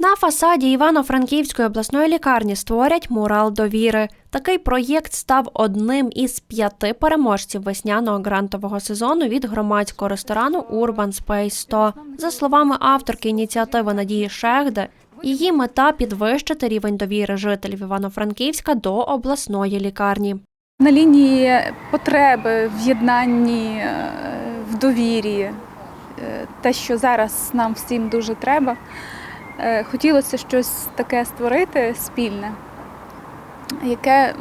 На фасаді Івано-Франківської обласної лікарні створять мурал довіри. Такий проєкт став одним із п'яти переможців весняного грантового сезону від громадського ресторану Urban Space 100. За словами авторки ініціативи Надії Шехде, її мета підвищити рівень довіри жителів Івано-Франківська до обласної лікарні. На лінії потреби в єднанні, е, в довірі, е, те, що зараз нам всім дуже треба. Е, Хотілося щось таке створити спільне, яке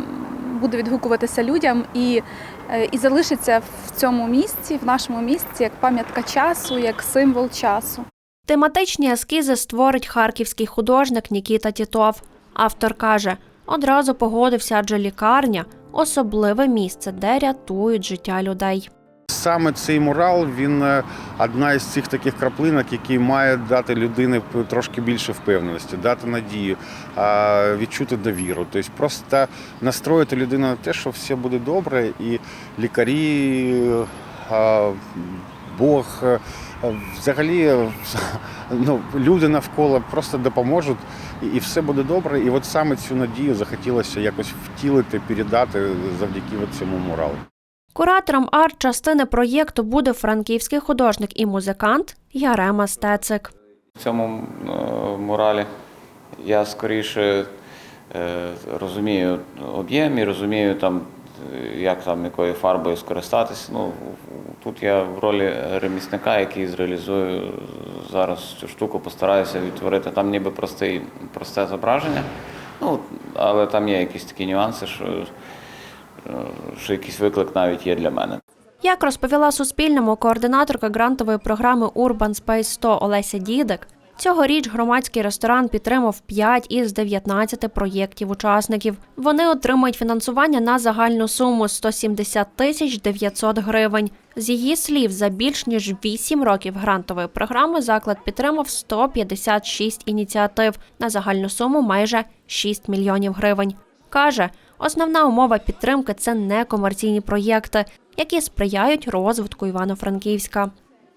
буде відгукуватися людям і, е, і залишиться в цьому місці, в нашому місці, як пам'ятка часу, як символ часу. Тематичні ескізи створить харківський художник Нікіта Тітов. Автор каже, одразу погодився, адже лікарня особливе місце, де рятують життя людей. Саме цей мурал він е, одна із цих таких краплинок, який має дати людині трошки більше впевненості, дати надію, відчути довіру. Тобто просто настроїти людину на те, що все буде добре, і лікарі, Бог, е, взагалі ну, люди навколо просто допоможуть, і все буде добре. І от саме цю надію захотілося якось втілити, передати завдяки цьому муралу. Куратором арт-частини проєкту буде франківський художник і музикант Ярема Стецик. В цьому е, муралі я скоріше е, розумію об'єм і розумію там, е, як там якою фарбою скористатися. Ну, тут я в ролі ремісника, який зреалізую зараз цю штуку, постараюся відтворити. Там ніби простий, просте зображення, ну, але там є якісь такі нюанси, що, що якийсь виклик навіть є для мене. Як розповіла Суспільному координаторка грантової програми Urban Space 100 Олеся Дідик, цьогоріч громадський ресторан підтримав 5 із 19 проєктів учасників. Вони отримають фінансування на загальну суму 170 тисяч 900 гривень. З її слів, за більш ніж 8 років грантової програми заклад підтримав 156 ініціатив на загальну суму майже 6 мільйонів гривень. Каже, основна умова підтримки це некомерційні проєкти, які сприяють розвитку Івано-Франківська.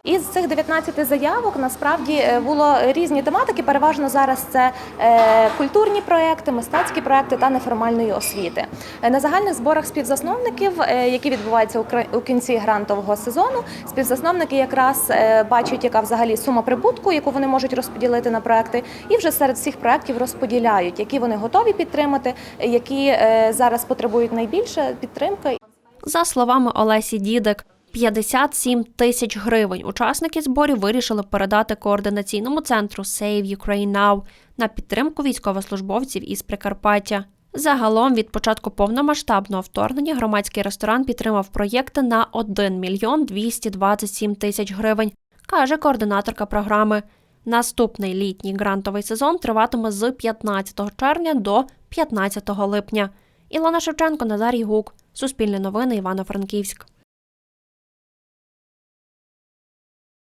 Із цих 19 заявок насправді е, було різні тематики. Переважно зараз це е, культурні проекти, мистецькі проекти та неформальної освіти. Е, На загальних зборах співзасновників, які відбуваються у кінці грантового сезону, співзасновники якраз бачать, яка взагалі сума прибутку, яку вони можуть розподілити на проекти, і вже серед всіх проектів розподіляють, які вони готові підтримати, які зараз потребують найбільше підтримки. За словами Олесі Дідик, 57 тисяч гривень учасники зборів вирішили передати координаційному центру Save Ukraine Now на підтримку військовослужбовців із Прикарпаття. Загалом від початку повномасштабного вторгнення громадський ресторан підтримав проєкти на 1 мільйон 227 тисяч гривень, каже координаторка програми. Наступний літній грантовий сезон триватиме з 15 червня до 15 липня. Ілона Шевченко, Назарій Гук, Суспільне новини, Івано-Франківськ.